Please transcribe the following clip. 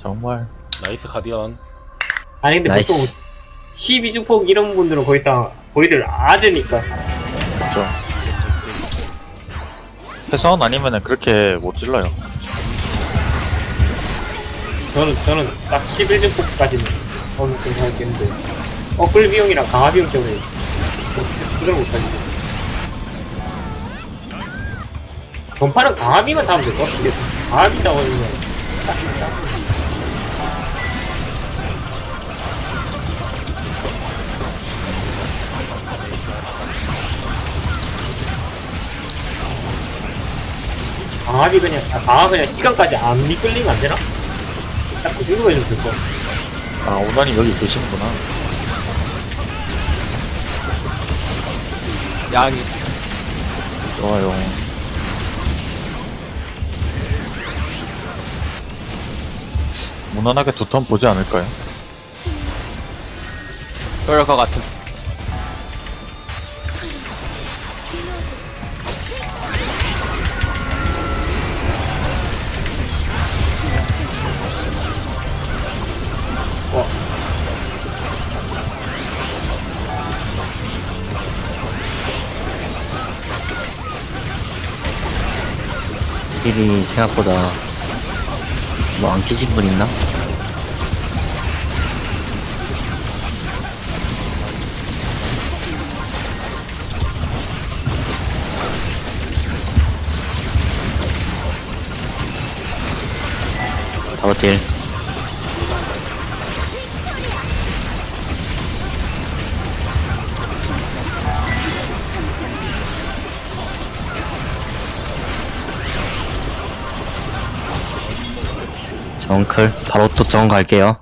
정말. 나이스 가디언. 아니 근데 나이스. 보통 12주폭 이런 분들은 거의 다 보이를 아즈니까. 그렇죠. 회사원 아니면은 그렇게 못 질러요. 저는 저는 딱 11주폭까지는 어느 정도 할겠는데. 어플 비용이랑 강화 비용 때문에 수절 못하지. 전파는 강화비만 잡으면 될 것 같은데. 강화비 잡아주면 딱입니다 강화비 그냥 아, 강화 그냥 시간까지 안 미끌리면 안 되나? 딱 그 정도 해주면 될것 같아 아, 오다님 여기 계시는구나. 양이 좋아요. 무난하게 두 턴 보지 않을까요? 그럴 것 같은. 힐이 생각보다 뭐 안 끼신 분 있나? 딜 정클 바로 또 정 갈게요